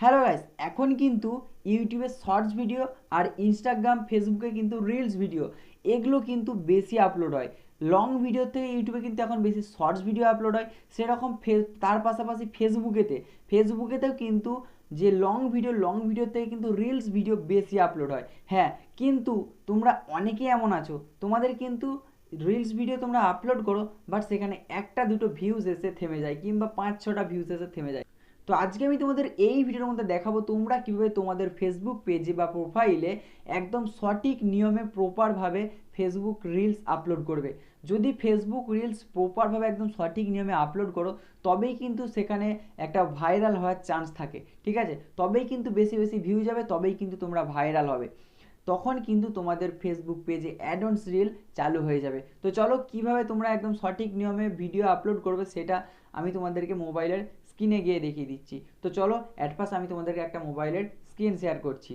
Hello guys এখন কিন্তু ইউটিউবে শর্টস ভিডিও আর ইনস্টাগ্রাম ফেসবুকে কিন্তু রিলস ভিডিও এগুলো কিন্তু বেশি আপলোড হয়। লং ভিডিও থেকে ইউটিউবে কিন্তু এখন বেশি শর্টস ভিডিও আপলোড হয়। সেরকম তার পাশাপাশি ফেসবুকেতে ফেসবুকেতেও কিন্তু যে লং ভিডিও লং ভিডিও থেকে কিন্তু রিলস ভিডিও বেশি আপলোড হয়। হ্যাঁ কিন্তু তোমরা অনেকেই এমন আছো, তোমাদের কিন্তু রিলস ভিডিও তোমরা আপলোড করো বাট সেখানে একটা দুটো ভিউজ এসে থেমে যায়, কিংবা পাঁচ ছটা ভিউজ এসে থেমে যায়। তো আজকে আমি তোমাদের এই ভিডিওর মধ্যে দেখাবো তোমরা কীভাবে তোমাদের ফেসবুক পেজে বা প্রোফাইলে একদম সঠিক নিয়মে প্রপারভাবে ফেসবুক রিলস আপলোড করবে। যদি ফেসবুক রিলস প্রপারভাবে একদম সঠিক নিয়মে আপলোড করো, তবেই কিন্তু সেখানে একটা ভাইরাল হওয়ার চান্স থাকে, ঠিক আছে? তবেই কিন্তু বেশি বেশি ভিউ যাবে, তবেই কিন্তু তোমরা ভাইরাল হবে। তখন কিন্তু তোমাদের ফেসবুক পেজে অ্যাডন্স রিল চালু হয়ে যাবে। তো চলো কীভাবে তোমরা একদম সঠিক নিয়মে ভিডিও আপলোড করবে সেটা আমি তোমাদেরকে মোবাইলের স্ক্রিনে গিয়ে দেখিয়ে দিচ্ছি। তো চলো ফার্স্ট আমি তোমাদেরকে একটা মোবাইলের স্ক্রিন শেয়ার করছি।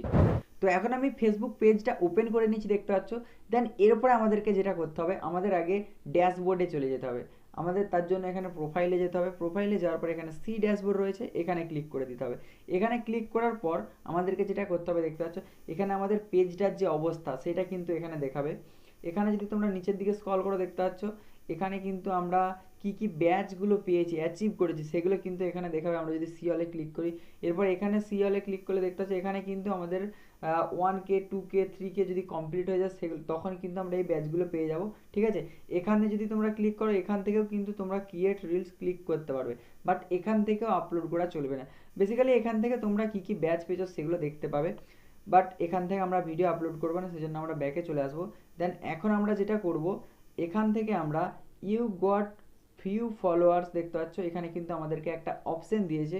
তো এখন আমি ফেসবুক পেজটা ওপেন করে নিচ্ছি, দেখতে পাচ্ছ? দেন এরপরে আমাদেরকে যেটা করতে হবে, আমাদের আগে ড্যাশবোর্ডে চলে যেতে হবে। আমাদের তার জন্য এখানে প্রোফাইলে যেতে হবে। প্রোফাইলে যাওয়ার পর এখানে সি ড্যাশবোর্ড রয়েছে, এখানে ক্লিক করে দিতে হবে। এখানে ক্লিক করার পর আমাদেরকে যেটা করতে হবে, দেখতে পাচ্ছ? এখানে আমাদের পেজটার যে অবস্থা, সেটা কিন্তু এখানে দেখাবে। এখানে যদি তোমরা নিচের দিকে স্ক্রল করে, দেখতে পাচ্ছ? এখানে কিন্তু আমরা কি কি ব্যাচগুলো পেয়েছি অ্যাচিভ করেছি, সেগুলো কিন্তু এখানে দেখাবে। আমরা যদি সি অলে ক্লিক করি, এরপর এখানে সি অলে ক্লিক করলে দেখতে পাচ্ছি এখানে কিন্তু আমাদের one K two K three K যদি কমপ্লিট হয়ে যায়, সেগুলো, তখন কিন্তু আমরা এই ব্যাচগুলো পেয়ে যাব, ঠিক আছে? এখানে যদি তোমরা ক্লিক করো, এখান থেকেও কিন্তু তোমরা ক্রিয়েট রিলস ক্লিক করতে পারবে বাট এখান থেকেও আপলোড করা চলবে না। বেসিক্যালি এখান থেকে তোমরা কী কী ব্যাচ পেয়েছ, সেগুলো দেখতে পাবে বাট এখান থেকে আমরা ভিডিও আপলোড করব না, সেজন্য আমরা ব্যাকে চলে আসব। দেন এখন আমরা যেটা করব এখান থেকে আমরা ইউ গট ফিউ ফলোয়ার্স দেখতে পাচ্ছ। এখানে কিন্তু আমাদেরকে একটা অপশন দিয়েছে।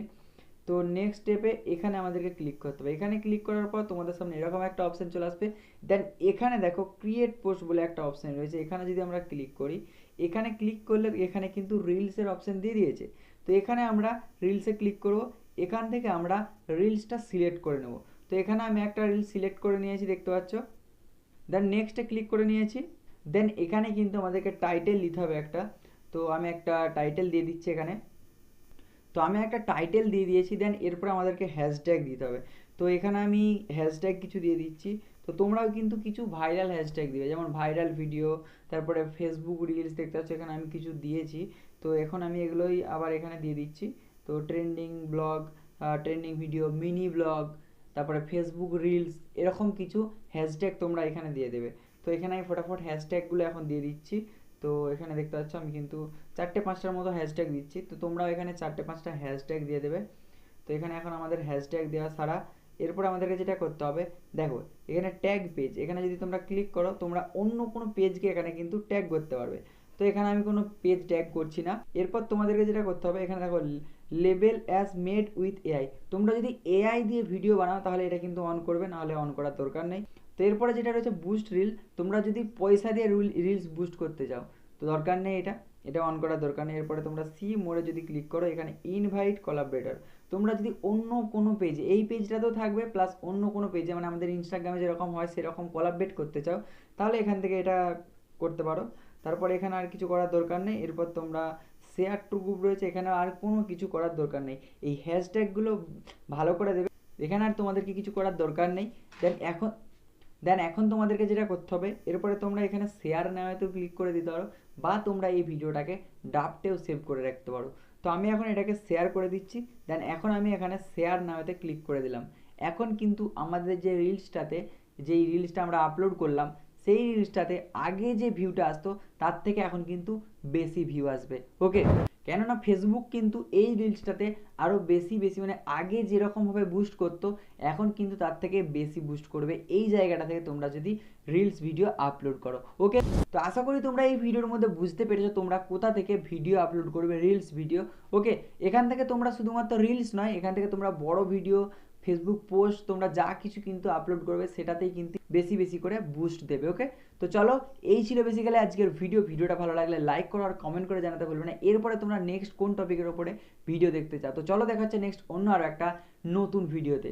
তো নেক্সট স্টেপে এখানে আমাদেরকে ক্লিক করতে হবে। এখানে ক্লিক করার পর তোমাদের সামনে এরকম একটা অপশন চলে আসবে। দেন এখানে দেখো ক্রিয়েট পোস্ট বলে একটা অপশন রয়েছে। এখানে যদি আমরা ক্লিক করি, এখানে ক্লিক করলে এখানে কিন্তু রিলসের অপশন দিয়ে দিয়েছে। তো এখানে আমরা রিলসে ক্লিক করব। এখান থেকে আমরা রিলসটা সিলেক্ট করে নেব। তো এখানে আমি একটা রিলস সিলেক্ট করে নিয়েছি, দেখতে পাচ্ছ। দেন নেক্সটে ক্লিক করে নিয়েছি। দেন এখানে কিন্তু আমাদেরকে টাইটেল দিতে হবে একটা। তো আমি একটা টাইটেল দিয়ে দিচ্ছি এখানে। তো আমি একটা টাইটেল দিয়ে দিয়েছি দেন এরপরে আমাদেরকে হ্যাশট্যাগ দিতে হবে। তো এখানে আমি হ্যাশট্যাগ কিছু দিয়ে দিচ্ছি। তো তোমরাও কিন্তু কিছু ভাইরাল হ্যাশট্যাগ দিবে, যেমন ভাইরাল ভিডিও তারপরে ফেসবুক রিলস দেখতে পাচ্ছ, এখানে আমি কিছু দিয়েছি। তো এখন আমি এগুলোই আবার এখানে দিয়ে দিচ্ছি। তো trending blog trending video mini blog তারপরে ফেসবুক রিলস এরকম কিছু হ্যাশট্যাগ তোমরা এখানে দিয়ে দেবে। তো এখানে আমি ফটাফট হ্যাশট্যাগুলো এখন দিয়ে দিচ্ছি। তো এখানে দেখতে পাচ্ছ আমি কিন্তু চারটে পাঁচটার মতো হ্যাশট্যাগ দিচ্ছি। তো তোমরাও এখানে চারটে পাঁচটা হ্যাশট্যাগ দিয়ে দেবে। তো এখানে এখন আমাদের হ্যাশট্যাগ দেওয়া ছাড়া এরপর আমাদেরকে যেটা করতে হবে, দেখো এখানে ট্যাগ পেজ এখানে যদি তোমরা ক্লিক করো, তোমরা অন্য কোনো পেজকে এখানে কিন্তু ট্যাগ করতে পারবে। তো এখানে আমি কোনো পেজ ট্যাগ করছি না। এরপর তোমাদেরকে যেটা করতে হবে, এখানে দেখো label as made with AI. তোমরা যদি এআই দিয়ে ভিডিও বানাও, তাহলে এটা কিন্তু অন করবে, নাহলে অন করার দরকার নেই। তো এরপরে যেটা রয়েছে বুস্ট রিল তোমরা যদি পয়সা দিয়ে রিলস বুস্ট করতে চাও, তো দরকার নেই এটা এটা অন করার দরকার নেই। এরপরে তোমরা সি মোড়ে যদি ক্লিক করো, এখানে ইনভাইট কলাবরেটর তোমরা যদি অন্য কোনো পেজে এই পেজটাতেও থাকবে প্লাস অন্য কোনো পেজে মানে আমাদের ইনস্টাগ্রামে যেরকম হয়, সেরকম কলাবরেট করতে চাও, তাহলে এখান থেকে এটা করতে পারো। তারপর এখানে আর কিছু করার দরকার নেই। এরপর তোমরা শেয়ার টু গ্রুপ রয়েছে, এখানে আর কোনো কিছু করার দরকার নেই। এই হ্যাশট্যাগুলো ভালো করে দেবে। এখানে আর তোমাদেরকে কিছু করার দরকার নেই। দেন এখন দেন এখন তোমাদেরকে যেটা করতে হবে, এরপরে তোমরা এখানে শেয়ার নেওয়াতেও ক্লিক করে দিতে পারো, বা তোমরা এই ভিডিওটাকে ডাফটেও সেভ করে রাখতে পারো। তো আমি এখন এটাকে শেয়ার করে দিচ্ছি দেন এখন আমি এখানে শেয়ার নেওয়াতে ক্লিক করে দিলাম। এখন কিন্তু আমাদের যে রিলসটাতে যেই রিলসটা আমরা আপলোড করলাম সেই রিলসটাতে আগে যে ভিউটা আসতো, তার থেকে এখন কিন্তু বেশি ভিউ আসবে। ওকে কেননা ফেসবুক কিন্তু এই রিলসটাতে আরও বেশি বেশি মানে আগে যেরকমভাবে বুস্ট করতো, এখন কিন্তু তার থেকে বেশি বুস্ট করবে। এই জায়গাটা থেকে তোমরা যদি রিলস ভিডিও আপলোড করো ওকে তো আশা করি তোমরা এই ভিডিওর মধ্যে বুঝতে পেরেছ তোমরা কোথা থেকে ভিডিও আপলোড করবে রিলস ভিডিও ওকে এখান থেকে তোমরা শুধুমাত্র রিলস নয়, এখান থেকে তোমরা বড় ভিডিও ফেসবুক পোস্ট তোমরা যা কিছু কিন্তু আপলোড করবে, সেটাতেই কিন্তু বেশি বেশি করে বুস্ট দেবে ওকে তো চলো, এই ছিল বেসিক্যালি আজকের ভিডিও ভিডিওটা ভালো লাগলে লাইক করো আর কমেন্ট করে জানাতে ভুলবে না। এরপরে তোমরা নেক্সট কোন টপিকের ওপরে ভিডিও দেখতে চাও? তো চলো দেখা হচ্ছে নেক্সট অন্য আর একটা নতুন ভিডিওতে